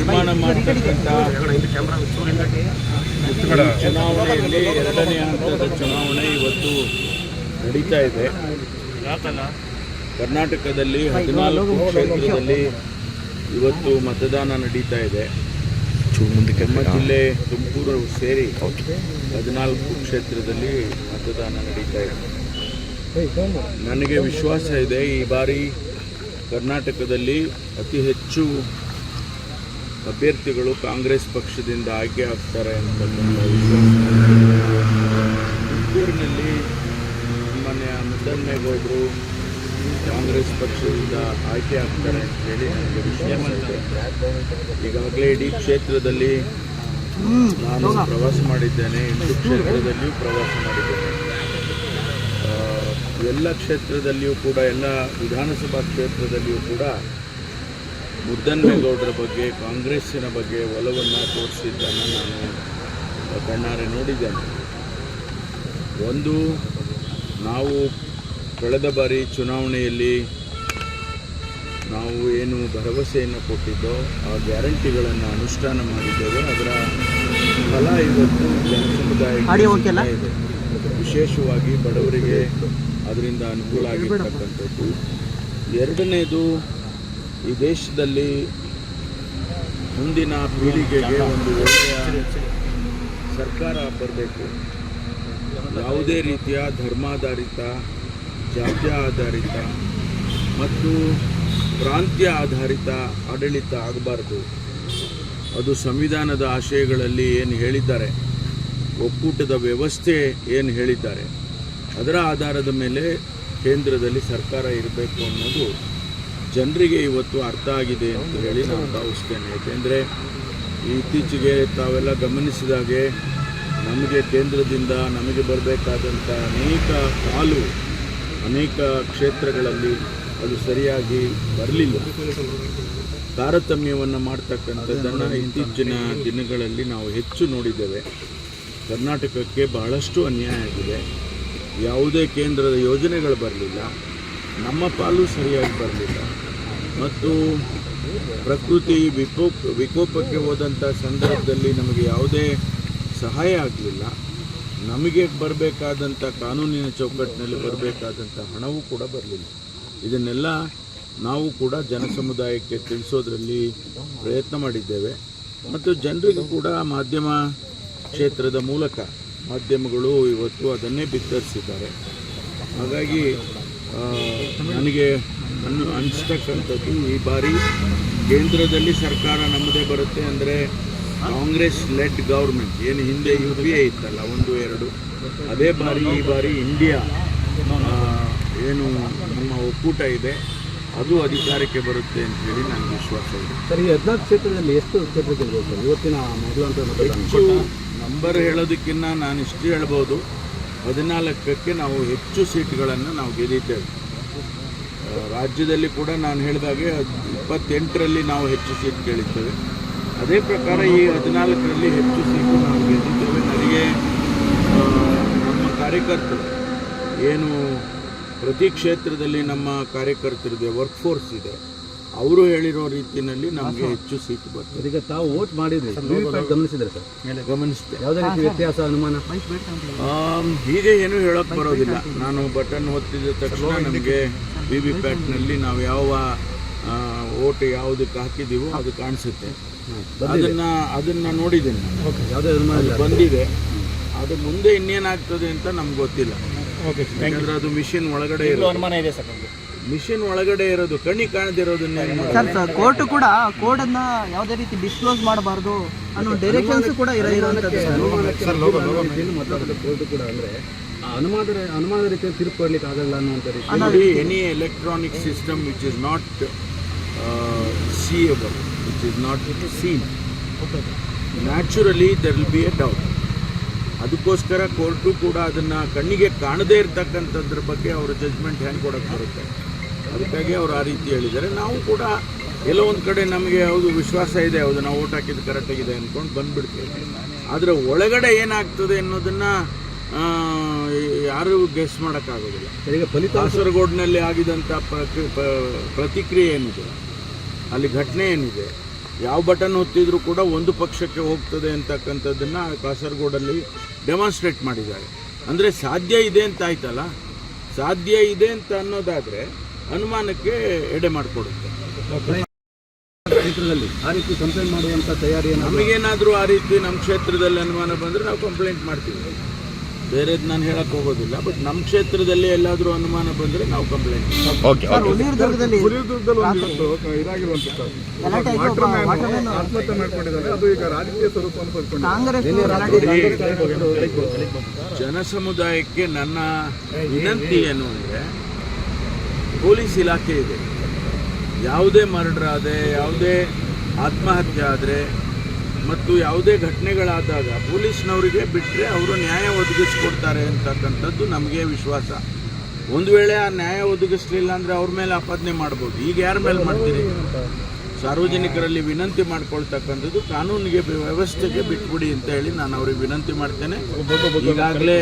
ನಿರ್ಮಾಣ ಮಾಡತಕ್ಕಂಥ ಚುನಾವಣೆಯಲ್ಲಿ ಎರಡನೇ ಹಂತದ ಚುನಾವಣೆ ಇವತ್ತು ನಡೀತಾ ಇದೆ. ಕರ್ನಾಟಕದಲ್ಲಿ ಹದಿನಾಲ್ಕು ಕ್ಷೇತ್ರದಲ್ಲಿ ಇವತ್ತು ಮತದಾನ ನಡೀತಾ ಇದೆ. ನಮ್ಮ ಜಿಲ್ಲೆ ತುಮಕೂರು ಸೇರಿ ಹದಿನಾಲ್ಕು ಕ್ಷೇತ್ರದಲ್ಲಿ ಮತದಾನ ನಡೀತಾ ಇದೆ. ನನಗೆ ವಿಶ್ವಾಸ ಇದೆ ಈ ಬಾರಿ ಕರ್ನಾಟಕದಲ್ಲಿ ಅತಿ ಹೆಚ್ಚು ಅಭ್ಯರ್ಥಿಗಳು ಕಾಂಗ್ರೆಸ್ ಪಕ್ಷದಿಂದ ಆಯ್ಕೆ ಆಗ್ತಾರೆ ಅಂತಕ್ಕಂಥ ವಿಶ್ವಾಸ. ತುಮಕೂರಿನಲ್ಲಿ ಮೊನ್ನೆ ಮುದ್ದನ್ನೇಗೌಡರು ಕಾಂಗ್ರೆಸ್ ಪಕ್ಷದಿಂದ ಆಯ್ಕೆ ಆಗ್ತಾರೆ ಅಂತ ಹೇಳಿ ನನಗೆ ವಿಶ್ವಾಸ ಈಗಾಗಲೇ ಇಡೀ ಕ್ಷೇತ್ರದಲ್ಲಿ ನಾನು ಪ್ರವಾಸ ಮಾಡಿದ್ದೇನೆ, ಎಂಟು ಕ್ಷೇತ್ರದಲ್ಲಿಯೂ ಪ್ರವಾಸ ಮಾಡಿದ್ದೇನೆ. ಎಲ್ಲ ಕ್ಷೇತ್ರದಲ್ಲಿಯೂ ಕೂಡ, ಎಲ್ಲ ವಿಧಾನಸಭಾ ಕ್ಷೇತ್ರದಲ್ಲಿಯೂ ಕೂಡ ಮುದ್ದನ್ಮೇಗೌಡರ ಬಗ್ಗೆ ಕಾಂಗ್ರೆಸ್ಸಿನ ಬಗ್ಗೆ ಒಲವನ್ನು ತೋರಿಸಿದ್ದನ್ನು ನಾನು ಕಣ್ಣಾರೆ ನೋಡಿದ್ದೇನೆ. ಒಂದು ನಾವು ಕಳೆದ ಬಾರಿ ಚುನಾವಣೆಯಲ್ಲಿ ನಾವು ಏನು ಭರವಸೆಯನ್ನು ಕೊಟ್ಟಿದ್ದೋ ಆ ಗ್ಯಾರಂಟಿಗಳನ್ನು ಅನುಷ್ಠಾನ ಮಾಡಿದ್ದೇವೆ. ಅದರ ಫಲ ಇವತ್ತು ಜನಸಮುದಾಯಕ್ಕೆ ಸಿಗ್ತಾ ಇದೆ. ವಿಶೇಷವಾಗಿ ಬಡವರಿಗೆ ಅದರಿಂದ ಅನುಕೂಲ ಆಗಿರ್ತಕ್ಕಂಥದ್ದು. ಎರಡನೇದು ಈ ದೇಶದಲ್ಲಿ ಮುಂದಿನ ಪೀಳಿಗೆಗೆ ಒಂದು ಒಳ್ಳೆಯ ಸರ್ಕಾರ ಬರಬೇಕು. ಯಾವುದೇ ರೀತಿಯ ಧರ್ಮಾಧಾರಿತ ಜಾತ್ಯ ಆಧಾರಿತ ಮತ್ತು ಪ್ರಾಂತ್ಯ ಆಧಾರಿತ ಆಡಳಿತ ಆಗಬಾರ್ದು. ಅದು ಸಂವಿಧಾನದ ಆಶಯಗಳಲ್ಲಿ ಏನು ಹೇಳಿದ್ದಾರೆ, ಒಕ್ಕೂಟದ ವ್ಯವಸ್ಥೆ ಏನು ಹೇಳಿದ್ದಾರೆ, ಅದರ ಆಧಾರದ ಮೇಲೆ ಕೇಂದ್ರದಲ್ಲಿ ಸರ್ಕಾರ ಇರಬೇಕು ಅನ್ನೋದು ಜನರಿಗೆ ಇವತ್ತು ಅರ್ಥ ಆಗಿದೆ ಅಂತ ಹೇಳಿ ನಾನು ಭಾವಿಸ್ತೇನೆ. ಏಕೆಂದರೆ ಇತ್ತೀಚೆಗೆ ತಾವೆಲ್ಲ ಗಮನಿಸಿದಾಗೆ ನಮಗೆ ಕೇಂದ್ರದಿಂದ ನಮಗೆ ಬರಬೇಕಾದಂಥ ಅನೇಕ ಪಾಲು ಅನೇಕ ಕ್ಷೇತ್ರಗಳಲ್ಲಿ ಅದು ಸರಿಯಾಗಿ ಬರಲಿಲ್ಲ. ತಾರತಮ್ಯವನ್ನು ಮಾಡ್ತಕ್ಕಂಥದ್ದನ್ನು ಇತ್ತೀಚಿನ ದಿನಗಳಲ್ಲಿ ನಾವು ಹೆಚ್ಚು ನೋಡಿದ್ದೇವೆ. ಕರ್ನಾಟಕಕ್ಕೆ ಬಹಳಷ್ಟು ಅನ್ಯಾಯ ಆಗಿದೆ. ಯಾವುದೇ ಕೇಂದ್ರದ ಯೋಜನೆಗಳು ಬರಲಿಲ್ಲ. ನಮ್ಮ ಪಾಲು ಸರಿಯಾಗಿ ಬರಲಿಲ್ಲ. ಮತ್ತು ಪ್ರಕೃತಿ ವಿಕೋಪ, ವಿಕೋಪಕ್ಕೆ ಹೋದಂಥ ಸಂದರ್ಭದಲ್ಲಿ ನಮಗೆ ಯಾವುದೇ ಸಹಾಯ ಆಗಲಿಲ್ಲ. ನಮಗೆ ಬರಬೇಕಾದಂಥ ಕಾನೂನಿನ ಚೌಕಟ್ಟಿನಲ್ಲಿ ಬರಬೇಕಾದಂಥ ಹಣವೂ ಕೂಡ ಬರಲಿಲ್ಲ. ಇದನ್ನೆಲ್ಲ ನಾವು ಕೂಡ ಜನಸಮುದಾಯಕ್ಕೆ ತಿಳಿಸೋದ್ರಲ್ಲಿ ಪ್ರಯತ್ನ ಮಾಡಿದ್ದೇವೆ. ಮತ್ತು ಜನರಿಗೂ ಕೂಡ ಮಾಧ್ಯಮ ಕ್ಷೇತ್ರದ ಮೂಲಕ ಮಾಧ್ಯಮಗಳು ಇವತ್ತು ಅದನ್ನೇ ಬಿತ್ತರಿಸಿದ್ದಾರೆ. ಹಾಗಾಗಿ ನನಗೆ ಅನ್ನು ಅನಿಸ್ತಕ್ಕಂಥದ್ದು ಈ ಬಾರಿ ಕೇಂದ್ರದಲ್ಲಿ ಸರ್ಕಾರ ನಮ್ಮದೇ ಬರುತ್ತೆ ಅಂದರೆ ಕಾಂಗ್ರೆಸ್ ಲೆಡ್ ಗೌರ್ಮೆಂಟ್ ಏನು ಹಿಂದೆ ಯು ಪಿ ಎ ಇತ್ತಲ್ಲ ಒಂದು ಎರಡು. ಅದೇ ಬಾರಿ ಈ ಬಾರಿ ಇಂಡಿಯಾ ಏನು ನಮ್ಮ ಒಕ್ಕೂಟ ಇದೆ ಅದು ಅಧಿಕಾರಕ್ಕೆ ಬರುತ್ತೆ ಅಂತ ಹೇಳಿ ನನಗೆ ವಿಶ್ವಾಸ ಇದೆ. ಸರ್ ಈ ಹದಿನಾಲ್ಕು ಕ್ಷೇತ್ರದಲ್ಲಿ ಎಷ್ಟು ಕ್ಷೇತ್ರ ಗೆಲ್ಬೋದು ಸರ್? ಇವತ್ತಿನ ಮೊದಲು ಅಂತ ಹೆಚ್ಚು ನಂಬರ್ ಹೇಳೋದಕ್ಕಿಂತ ನಾನು ಇಷ್ಟು ಹೇಳ್ಬೋದು. ಹದಿನಾಲ್ಕಕ್ಕೆ ನಾವು ಹೆಚ್ಚು ಸೀಟ್ಗಳನ್ನು ನಾವು ಗೆದ್ದಿದ್ದೇವೆ. ರಾಜ್ಯದಲ್ಲಿ ಕೂಡ ನಾನು ಹೇಳಿದಾಗೆ ಇಪ್ಪತ್ತೆಂಟರಲ್ಲಿ ನಾವು ಹೆಚ್ಚು ಸೀಟ್ ಗೆಲ್ಲಿದ್ದೇವೆ ಅದೇ ಪ್ರಕಾರ ಈ ಹದಿನಾಲ್ಕರಲ್ಲಿ ಹೆಚ್ಚು ಸೀಟು ನಾವು ಗೆದ್ದಿದ್ದೇವೆ. ನನಗೆ ನಮ್ಮ ಕಾರ್ಯಕರ್ತರು, ಏನು ಪ್ರತಿ ಕ್ಷೇತ್ರದಲ್ಲಿ ನಮ್ಮ ಕಾರ್ಯಕರ್ತರಿದೆ ವರ್ಕ್ ಫೋರ್ಸ್ ಇದೆ ಅವರು ಹೇಳಿರೋ ರೀತಿಯಲ್ಲಿ ನಮಗೆ ಹೆಚ್ಚು ಸೀಟ್ ಬರ್ತದೆ. ಈಗ ತಾವು ವೋಟ್ ಮಾಡಿದ್ರೆ ಗಮನಿಸಿದ್ರೆ ಸರ್? ಗಮನಿಸಿದೆ. ಯಾವುದೇ ರೀತಿ ವ್ಯತ್ಯಾಸ ಅನುಮಾನ? ಹೀಗೆ ಏನೂ ಹೇಳಕ್ ಬರೋದಿಲ್ಲ. ನಾನು ಬಟನ್ ಒತ್ತಿದ ತಕ್ಷಣ ನಮಗೆ ವಿ ವಿ ಪ್ಯಾಟ್ನಲ್ಲಿ ನಾವು ಯಾವ ಓಟ್ ಯಾವುದಕ್ಕೆ ಹಾಕಿದ್ದೀವೋ ಅದು ಕಾಣಿಸುತ್ತೆ. ಅದನ್ನ ಅದನ್ನ ನೋಡಿದ್ದೀನಿ. ಯಾವುದೇ ಅನುಮಾನ ಬಂದಿದೆ. ಅದು ಮುಂದೆ ಇನ್ನೇನಾಗ್ತದೆ ಅಂತ ನಮ್ಗೆ ಗೊತ್ತಿಲ್ಲ. ಯಾಕಂದ್ರೆ ಅದು ಮಿಷಿನ್ ಒಳಗಡೆ ಇರೋದು. ಅನುಮಾನ ಇದೆ ಸರ್ ನಮಗೆ? ಮಿಷಿನ್ ಒಳಗಡೆ ಇರೋದು ಕಣ್ಣಿ ಕಾಣದಿರೋದನ್ನ ಇರೋದು? ಸರ್ ಸರ್ ಕೋರ್ಟ್ ಕೂಡ ಕೋಡ್ ಅನ್ನ ಯಾವುದೇ ರೀತಿ ಡಿಸ್ಕ್ಲೋಸ್ ಮಾಡಬಾರ್ದು ಅನ್ನೋ ಡೈರೆಕ್ಷನ್ಸ್ ಕೂಡ ಇರೋದು ಕೋರ್ಟ್ ಕೂಡ ಅಂದ್ರೆ ಆ ಅನುಮಾನದ ಅನುಮಾನದ ರೀತಿಯಲ್ಲಿ ತೀರ್ಪು ಕೊಡ್ಲಿಕ್ಕೆ ಆಗಲ್ಲ ಅನ್ನುವಂಥ ರೀತಿ. Any electronic system which is not seeable which is not seen naturally there will be a doubt ಅದಕ್ಕೋಸ್ಕರ ಕೋರ್ಟು ಕೂಡ ಅದನ್ನು ಕಣ್ಣಿಗೆ ಕಾಣದೇ ಇರತಕ್ಕಂಥದ್ರ ಬಗ್ಗೆ ಅವರ ಜಜ್ಮೆಂಟ್ ಹೆಂಗೆ ಕೊಡೋಕ್ಕೆ ಬರುತ್ತೆ? ಅದಕ್ಕಾಗಿ ಅವರು ಆ ರೀತಿ ಹೇಳಿದ್ದಾರೆ. ನಾವು ಕೂಡ ಎಲ್ಲೋ ಒಂದು ಕಡೆ ನಮಗೆ ಯಾವುದು ವಿಶ್ವಾಸ ಇದೆ ಹೌದು ನಾವು ಓಟ್ ಹಾಕಿದ್ದು ಕರೆಕ್ಟಾಗಿದೆ ಅಂದ್ಕೊಂಡು ಬಂದುಬಿಡ್ತೇವೆ. ಆದರೆ ಒಳಗಡೆ ಏನಾಗ್ತದೆ ಅನ್ನೋದನ್ನು ಯಾರು ಗೆಸ್ ಮಾಡೋಕ್ಕಾಗೋದಿಲ್ಲ. ಈಗ ಕಾಸರಗೋಡಿನಲ್ಲಿ ಆಗಿದಂಥ ಪ್ರತಿಕ್ರಿಯೆ ಏನಿದೆ? ಅಲ್ಲಿ ಘಟನೆ ಏನಿದೆ? ಯಾವ ಬಟನ್ ಹೊತ್ತಿದ್ರೂ ಕೂಡ ಒಂದು ಪಕ್ಷಕ್ಕೆ ಹೋಗ್ತದೆ ಅಂತಕ್ಕಂಥದ್ದನ್ನು ಕಾಸರಗೋಡಲ್ಲಿ ಡೆಮಾನ್ಸ್ಟ್ರೇಟ್ ಮಾಡಿದ್ದಾರೆ. ಅಂದರೆ ಸಾಧ್ಯ ಇದೆ ಅಂತ ಆಯ್ತಲ್ಲ? ಸಾಧ್ಯ ಇದೆ ಅಂತ ಅನ್ನೋದಾದರೆ ಅನುಮಾನಕ್ಕೆ ಎಡೆ ಮಾಡಿಕೊಡುತ್ತೆ. ಕ್ಷೇತ್ರದಲ್ಲಿ ಆ ರೀತಿ ಕಂಪ್ಲೇಂಟ್ ಮಾಡುವಂತ ತಯಾರಿಯನ್ನು ನಮಗೇನಾದರೂ ಆ ರೀತಿ ನಮ್ಮ ಕ್ಷೇತ್ರದಲ್ಲಿ ಅನುಮಾನ ಬಂದರೆ ನಾವು ಕಂಪ್ಲೇಂಟ್ ಮಾಡ್ತೀವಿ. ಬೇರೆದು ನಾನು ಹೇಳಕ್ಕೆ ಹೋಗೋದಿಲ್ಲ ಬಟ್ ನಮ್ಮ ಕ್ಷೇತ್ರದಲ್ಲಿ ಎಲ್ಲಾದರೂ ಅನುಮಾನ ಬಂದರೆ ನಾವು ಕಂಪ್ಲೇಂಟ್ ಜನಸಮುದಾಯಕ್ಕೆ ನನ್ನ ವಿನಂತಿ ಏನು ಅಂದರೆ ಪೊಲೀಸ್ ಇಲಾಖೆ ಇದೆ. ಯಾವುದೇ ಮರ್ಡರ್ ಆದರೆ, ಯಾವುದೇ ಆತ್ಮಹತ್ಯೆ ಆದರೆ ಮತ್ತು ಯಾವುದೇ ಘಟನೆಗಳಾದಾಗ ಪೊಲೀಸ್ನವರಿಗೆ ಬಿಟ್ಟರೆ ಅವರು ನ್ಯಾಯ ಒದಗಿಸ್ಕೊಡ್ತಾರೆ ಅಂತಕ್ಕಂಥದ್ದು ನಮಗೆ ವಿಶ್ವಾಸ. ಒಂದು ವೇಳೆ ಆ ನ್ಯಾಯ ಒದಗಿಸ್ಲಿಲ್ಲ ಅಂದರೆ ಅವ್ರ ಮೇಲೆ ಆಪಾದನೆ ಮಾಡ್ಬೋದು. ಈಗ ಯಾರ ಮೇಲೆ ಮಾಡ್ತೀರಿ? ಸಾರ್ವಜನಿಕರಲ್ಲಿ ವಿನಂತಿ ಮಾಡ್ಕೊಳ್ತಕ್ಕಂಥದ್ದು ಕಾನೂನಿಗೆ ವ್ಯವಸ್ಥೆಗೆ ಬಿಟ್ಬಿಡಿ ಅಂತ ಹೇಳಿ ನಾನು ಅವ್ರಿಗೆ ವಿನಂತಿ ಮಾಡ್ತೇನೆ. ಈಗಾಗಲೇ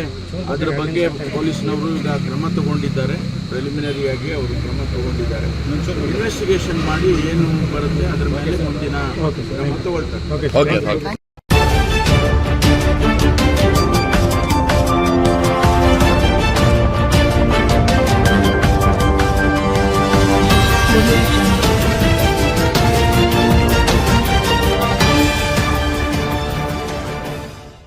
ಅದರ ಬಗ್ಗೆ ಪೊಲೀಸ್ನವರು ಈಗ ಕ್ರಮ ತಗೊಂಡಿದ್ದಾರೆ. ಪ್ರಿಲಿಮಿನರಿಯಾಗಿ ಅವರು ಕ್ರಮ ತಗೊಂಡಿದ್ದಾರೆ. ಇನ್ವೆಸ್ಟಿಗೇಷನ್ ಮಾಡಿ ಏನು ಬರುತ್ತೆ ಅದರ ಮೇಲೆ ಮುಂದಿನ ಕ್ರಮ ತಗೊಳ್ತಾರೆ.